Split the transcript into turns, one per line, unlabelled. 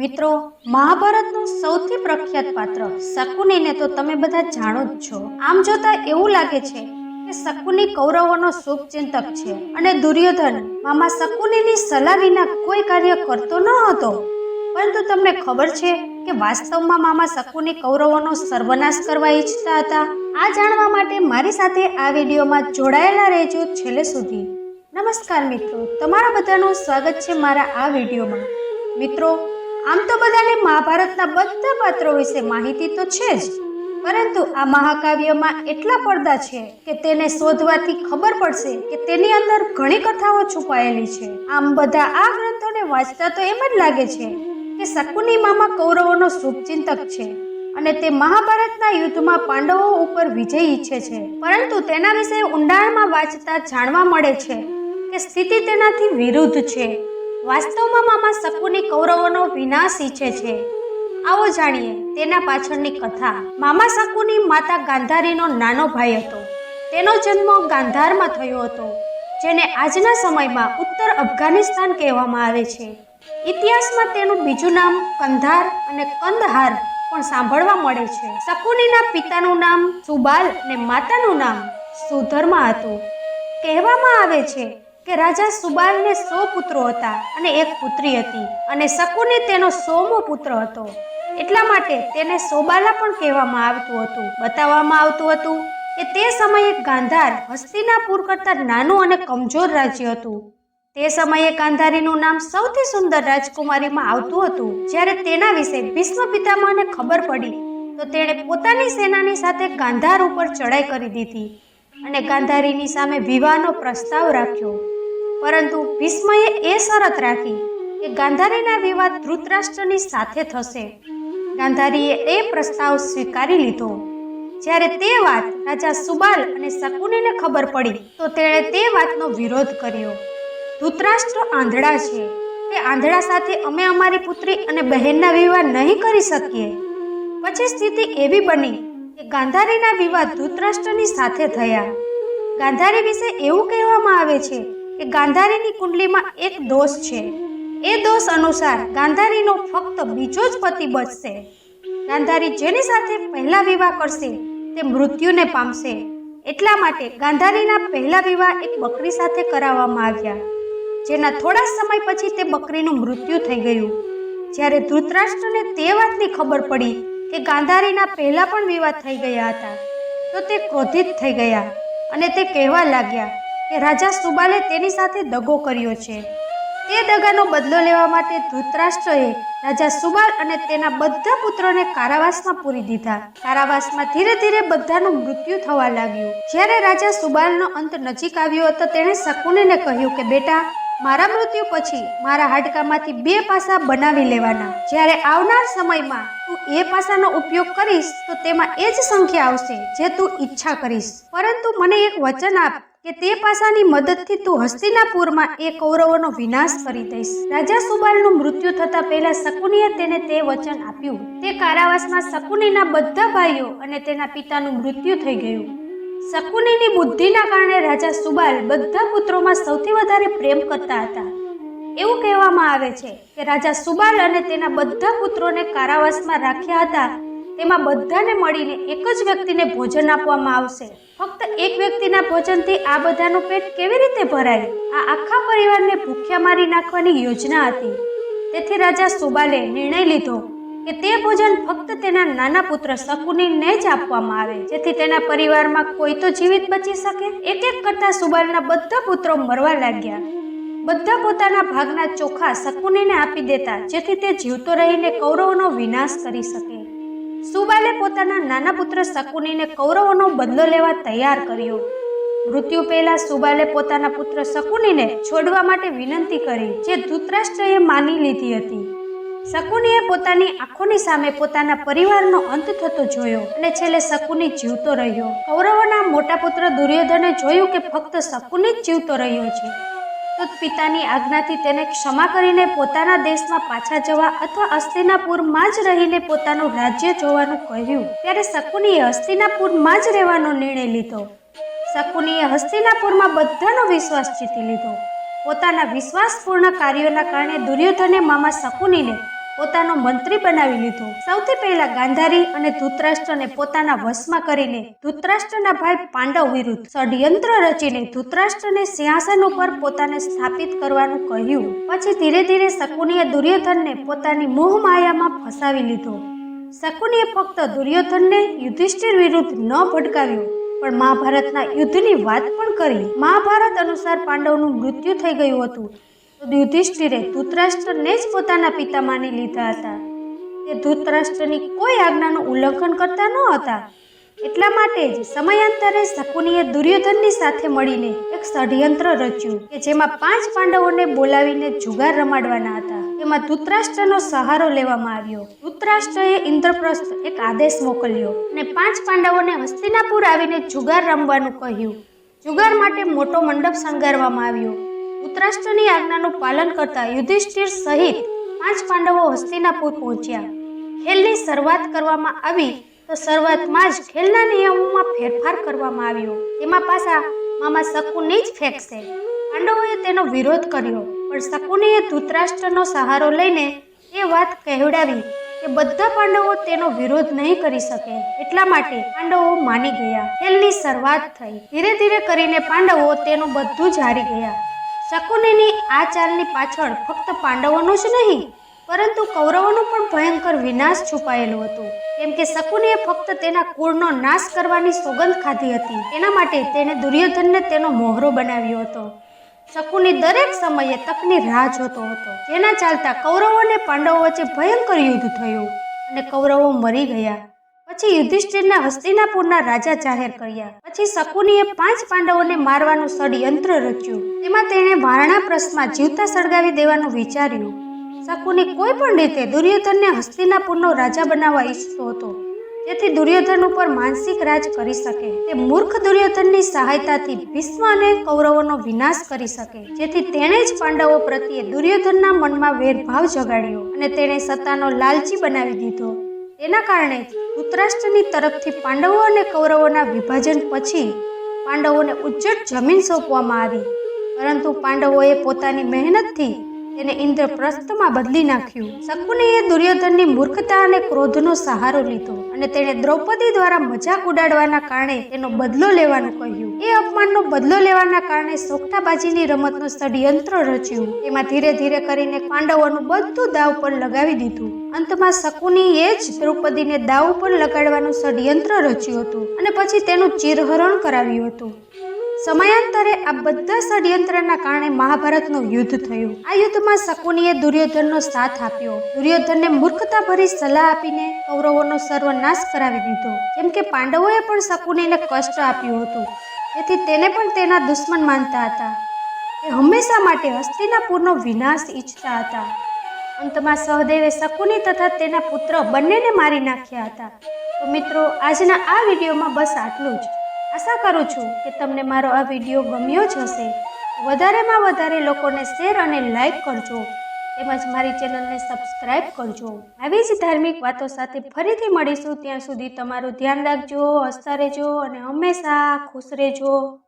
મિત્રો, મહાભારતનું સૌથી પ્રખ્યાત પાત્ર શકુનીને તો તમે બધા જાણો જ છો. આમ જોતા એવું લાગે છે કે શકુની કૌરવોનો શુભચિંતક છે અને દુર્યોધન મામા શકુનીની સલાહ વિના કોઈ કાર્ય કરતો ન હતો. પરંતુ તમને ખબર છે કે વાસ્તવમાં મામા શકુની કૌરવોનો સર્વનાશ કરવા ઈચ્છતા હતા. આ જાણવા માટે મારી સાથે આ વિડીયોમાં જોડાયેલા રહેજો છેલ્લે સુધી. નમસ્કાર મિત્રો, તમારા બધાનું સ્વાગત છે મારા આ વિડીયોમાં. મિત્રો આમ તો બધાને મહાભારતના બધા પાત્રો વિશે માહિતી તો છે જ. પરંતુ આ મહાકાવ્યમાં એટલા પડદા છે કે તેને શોધવાથી ખબર પડશે કે તેની અંદર ઘણી કથાઓ છુપાયેલી છે. આમ બધા આ ગ્રંથોને વાંચતા તો એમ જ લાગે છે કે શકુની મામા કૌરવોનો શુભચિંતક છે અને તે મહાભારતના યુદ્ધમાં પાંડવો ઉપર વિજય ઈચ્છે છે. પરંતુ તેના વિશે ઊંડાણમાં વાંચતા જાણવા મળે છે કે સ્થિતિ તેનાથી વિરુદ્ધ છે. વાસ્તવમાં મામા શકુની કૌરવોનો વિનાશ ઈચ્છે છે. આવો જાણીએ તેના પાછળની કથા. મામા શકુની માતા ગાંધારીનો નાનો ભાઈ હતો. તેનો જન્મ ગાંધારમાં થયો હતો, જેને આજના સમયમાં ઉત્તર અફઘાનિસ્તાન કહેવામાં આવે છે. ઇતિહાસમાં તેનું બીજું નામ કંધાર અને કંદહાર પણ સાંભળવા મળે છે. શકુનીના પિતાનું નામ સુબાલ અને માતાનું નામ સુધર્મા હતું. કહેવામાં આવે છે કે રાજા સુબાલને સો પુત્રો હતા અને એક પુત્રી હતી અને શકુની તેનો સોમો પુત્ર હતો. એટલા માટે તેને સોબાલા પણ કહેવામાં આવતું હતું. બતાવવામાં આવતું હતું કે તે સમયે ગાંધાર હસ્તિનાપુર કરતાં નાનું અને કમજોર રાજ્ય હતું. તે સમયે ગાંધારીનું નામ સૌથી સુંદર રાજકુમારીમાં આવતું હતું. જ્યારે તેના વિશે ભીષ્મ પિતામાને ખબર પડી, તો તેણે પોતાની સેનાની સાથે ગાંધાર ઉપર ચડાઈ કરી દીધી. અને ગાંધારીની સામે વિવાહનો પ્રસ્તાવ રાખ્યો. પરંતુ ભીષ્મએ એ શરત રાખી કે ગાંધારીના વિવાહ ધૃતરાષ્ટ્રની સાથે થશે. ગાંધારીએ એ પ્રસ્તાવ સ્વીકારી લીધો. જ્યારે તે વાત રાજા સુબાલ અને શકુનીને ખબર પડી, તો તેણે તે વાતનો વિરોધ કર્યો. ધૃતરાષ્ટ્ર આંધળા છે. તે આંધળા સાથે અમે અમારી પુત્રી અને બહેનના વિવાહ નહીં કરી શકીએ. પછી સ્થિતિ એવી બની ગાંધારીના વિવાહ ધૃતરાષ્ટ્રની સાથે થયા. ગાંધારી વિશે એવું કહેવામાં આવે છે કે ગાંધારીની કુંડલીમાં એક દોષ છે. એ દોષ અનુસાર ગાંધારીનો ફક્ત બીજો જ પતિ બચશે. ગાંધારી જેની સાથે પહેલા વિવાહ કરશે, તે મૃત્યુને પામશે. એટલા માટે ગાંધારીના પહેલા વિવાહ એક બકરી સાથે કરાવવામાં આવ્યા. જેના થોડા સમય પછી તે બકરીનું મૃત્યુ થઈ ગયું. જ્યારે ધૃતરાષ્ટ્રને તે વાતની ખબર પડી કે ગાંધારીના પહેલા પણ વિવાહ થઈ ગયા હતા. તો તે ક્રોધિત થઈ ગયા અને તે કહેવા લાગ્યા કે રાજા સુબાલે તેની સાથે દગો કર્યો છે. તે દગાનો બદલો લેવા માટે ધૃતરાષ્ટ્રએ રાજા સુબાલ અને તેના બધા પુત્રોને કારાવાસમાં પૂરી દીધા. કારાવાસમાં ધીરે ધીરે બધાનું મૃત્યુ થવા લાગ્યું. જ્યારે રાજા સુબાલનો અંત નજીક આવ્યો હતો, તેણે શકુનીને કહ્યું કે, બેટા મારા મૃત્યુ પછી મારા હાડકામાંથી બે પાસા બનાવી લેવાના. જ્યારે આવનાર સમયમાં તું એ પાસાનો ઉપયોગ કરીશ, તો તેમાં એ જ સંખ્યા આવશે જે તું ઈચ્છા કરીશ. પરંતુ મને એક વચન આપ કે તે પાસાની મદદથી તું હસ્તિનાપુરમાં એ કૌરવોનો વિનાશ કરી દઈશ. રાજા સુબાલનું મૃત્યુ થતા પહેલા શકુનીએ તેને તે વચન આપ્યું. તે કારાવાસમાં શકુનીના બધા ભાઈઓ અને તેના પિતાનું મૃત્યુ થઈ ગયું. શકુનીની બુદ્ધિના કારણે રાજા સુબાલ બધા પુત્રોમાં સૌથી વધારે પ્રેમ કરતા હતા. એવું કહેવામાં આવે છે કે રાજા સુબાલ અને તેના બધા પુત્રોને કારાવાસમાં રાખ્યા હતા. તેમાં બધાને મળીને એક જ વ્યક્તિને ભોજન આપવામાં આવશે. ફક્ત એક વ્યક્તિના ભોજનથી આ બધાનું પેટ કેવી રીતે ભરાય? આ આખા પરિવારને ભૂખ્યા મારી નાખવાની યોજના હતી. તેથી રાજા સુબાલે નિર્ણય લીધો કે તે ભોજન ફક્ત તેના નાના પુત્ર શકુનીને જ આપવામાં આવે, જેથી તેના પરિવારમાં કોઈ તો જીવિત બચી શકે? એક એક કરતા સુબાલના બધા પુત્રો મરવા લાગ્યા. બધા પોતાના ભાગના ચોખા શકુનીને આપી દેતા, જેથી તે જીવતો રહીને કૌરવોનો વિનાશ કરી શકે. સુબાલે પોતાના નાના પુત્ર શકુનીને કૌરવોનો બદલો લેવા તૈયાર કર્યો. મૃત્યુ પહેલા સુબાલે પોતાના પુત્ર શકુનીને છોડવા માટે વિનંતી કરી, જે ધૃતરાષ્ટ્રએ માની લીધી હતી. શકુનીએ પોતાની આંખોની સામે પોતાના પરિવારનો અંત થતો જોયો અને છેલ્લે શકુની જીવતો રહ્યો. કૌરવોના મોટા પુત્ર દુર્યોધને જોયું કે ફક્ત શકુની જ જીવતો રહ્યો છે, તો પિતાની આજ્ઞાથી તેને ક્ષમા કરીને પોતાના દેશમાં પાછા જવા અથવા હસ્તિનાપુરમાં જ રહીને પોતાનું રાજ્ય જોવાનું કહ્યું. ત્યારે શકુનીએ હસ્તિનાપુરમાં જ રહેવાનો નિર્ણય લીધો. શકુનીએ હસ્તિનાપુરમાં બધાનો વિશ્વાસ જીતી લીધો. પોતાના વિશ્વાસપૂર્ણ કાર્યોના કારણે દુર્યોધને મામા શકુનીને પોતાનો મંત્રી બનાવી લીધો. સૌથી પહેલા ગાંધારી અને ધૃતરાષ્ટ્રને પોતાના વશમાં કરીને ધૃતરાષ્ટ્રના ભાઈ પાંડવ વિરુદ્ધ ષડયંત્ર રચીને ધૃતરાષ્ટ્રને સિંહાસન ઉપર પોતાને સ્થાપિત કરવાનું કહ્યું. પછી ધીરે ધીરે શકુનીએ દુર્યોધનને પોતાની મોહ માયામાં ફસાવી લીધો. શકુનીએ ફક્ત દુર્યોધનને યુધિષ્ઠિર વિરુદ્ધ ન ભટકાવ્યો પણ મહાભારતના યુદ્ધની વાત પણ કરી. મહાભારત અનુસાર પાંડવનું મૃત્યુ થઈ ગયું હતું. તો યુધિષ્ઠિરે ધૃતરાષ્ટ્રને જ પોતાના પિતા માની લીધા હતા. તે ધૃતરાષ્ટ્રની કોઈ આજ્ઞાનું ઉલ્લંઘન કરતા ન હતા. એટલા માટે જ સમયાંતરે શકુનીએ દુર્યોધનની સાથે મળીને એક ષડયંત્ર રચ્યું કે જેમાં પાંચ પાંડવોને બોલાવીને જુગાર રમાડવાના હતા. તેમાં ધૂતરાષ્ટ્રનો સહારો લેવામાં આવ્યો. ધૂતરાષ્ટ્રએ ઇન્દ્રપ્રસ્થ એક આદેશ મોકલ્યો અને પાંચ પાંડવોને હસ્તિનાપુર આવીને જુગાર રમવાનું કહ્યું. જુગાર માટે મોટો મંડપ શણગારવામાં આવ્યો. ધૂતરાષ્ટ્રની આજ્ઞાનું પાલન કરતા યુધિષ્ઠિર સહિત પાંચ પાંડવો હસ્તિનાપુર પહોંચ્યા. ખેલની શરૂઆત કરવામાં આવી તો શરૂઆતમાં જ ખેલના નિયમોમાં ફેરફાર કરવામાં આવ્યો. તેમાં પાછા મામા શકુને જ ફેંકશે. પાંડવોએ તેનો વિરોધ કર્યો, પણ શકુનીએ ધૃતરાષ્ટ્રનો સહારો લઈને એ વાત કહેવડાવી કે બધા પાંડવો તેનો વિરોધ નહીં કરી શકે. એટલા માટે પાંડવો માની ગયા. ખેલની શરૂઆત થઈ. ધીરે ધીરે કરીને પાંડવો તેનું બધું જ હારી ગયા. શકુનીની આ ચાલની પાછળ ફક્ત પાંડવોનું જ નહીં પરંતુ કૌરવોનો પણ ભયંકર વિનાશ છુપાયેલો હતો. કેમ કે શકુનીએ ફક્ત તેના કુળનો નાશ કરવાની સોગંદ ખાધી હતી. તેના માટે તેણે દુર્યોધનને તેનો મોહરો બનાવ્યો હતો. શકુની દરેક સમયે તકની રાહ જોતો હતો. જેના ચાલતા કૌરવો અને પાંડવો વચ્ચે ભયંકર યુદ્ધ થયું અને કૌરવો મરી ગયા. પછી યુધિષ્ઠિરના હસ્તિનાપુરના રાજા જાહેર કર્યા. પછી શકુનીએ પાંચ પાંડવોને મારવાનું ષડયંત્ર રચ્યું. તેમાં તેણે વારણાપ્રસ્થમાં જીવતા સળગાવી દેવાનું વિચાર્યું. શકુની કોઈ પણ રીતે દુર્યોધનને હસ્તિનાપુરનો રાજા બનાવવા ઈચ્છતો હતો. જેથી દુર્યોધન ઉપર માનસિક રાજ કરી શકે. તે મૂર્ખ દુર્યોધનની સહાયતાથી ભીષ્મ અને કૌરવોનો વિનાશ કરી શકે. જેથી તેણે જ પાંડવો પ્રત્યે દુર્યોધનના મનમાં વેરભાવ જગાડ્યો અને તેણે સત્તાનો લાલચી બનાવી દીધો. તેના કારણે ઉત્તરાષ્ટ્રની તરફથી પાંડવો અને કૌરવોના વિભાજન પછી પાંડવોને ઉજ્જડ જમીન સોંપવામાં આવી. પરંતુ પાંડવોએ પોતાની મહેનતથી તેને ઇન્દ્રપ્રસ્થમાં બદલી નાખ્યું. શકુનીએ દુર્યોધનની મૂર્ખતા અને ક્રોધનો સહારો લીધો અને તેણે દ્રૌપદી દ્વારા મજાક ઉડાડવાના કારણે તેનો બદલો લેવાનું કહ્યું. એ અપમાનનો બદલો લેવાના કારણે સોગઠાબાજીની રમતનું ષડયંત્ર રચ્યું. એમાં ધીરે ધીરે કરીને પાંડવોનું બધું દાવ પર લગાવી દીધું. અંતમાં શકુનીએ જ દ્રૌપદીને દાવ પર લગાડવાનું ષડયંત્ર રચ્યું હતું અને પછી તેનું ચિરહરણ કરાવ્યું હતું. સમયાંતરે આ બધા ષડયંત્રના કારણે મહાભારતનું યુદ્ધ થયું. આ યુદ્ધમાં શકુનીએ દુર્યોધનનો સાથ આપ્યો. દુર્યોધનને મૂર્ખતા ભરી સલાહ આપીને કૌરવોનો સર્વનાશ કરાવી દીધો. જેમ કે પાંડવોએ પણ શકુનીને કષ્ટ આપ્યું હતું. તેથી તેને પણ તેના દુશ્મન માનતા હતા. એ હંમેશા માટે હસ્તિનાપુરનો વિનાશ ઈચ્છતા હતા. અંતમાં સહદેવે શકુની તથા તેના પુત્ર બંનેને મારી નાખ્યા હતા. તો મિત્રો, આજના આ વિડીયોમાં બસ આટલું જ. આશા કરું છું કે તમને મારો આ વીડિયો ગમ્યો જ હશે. વધારેમાં વધારે લોકોને શેર અને લાઇક કરજો. તેમજ મારી ચેનલને સબસ્ક્રાઇબ કરજો. આવી જ ધાર્મિક વાતો સાથે ફરીથી મળીશું. ત્યાં સુધી તમારું ધ્યાન રાખજો, હસતા રહેજો અને હંમેશા ખુશ રહેજો.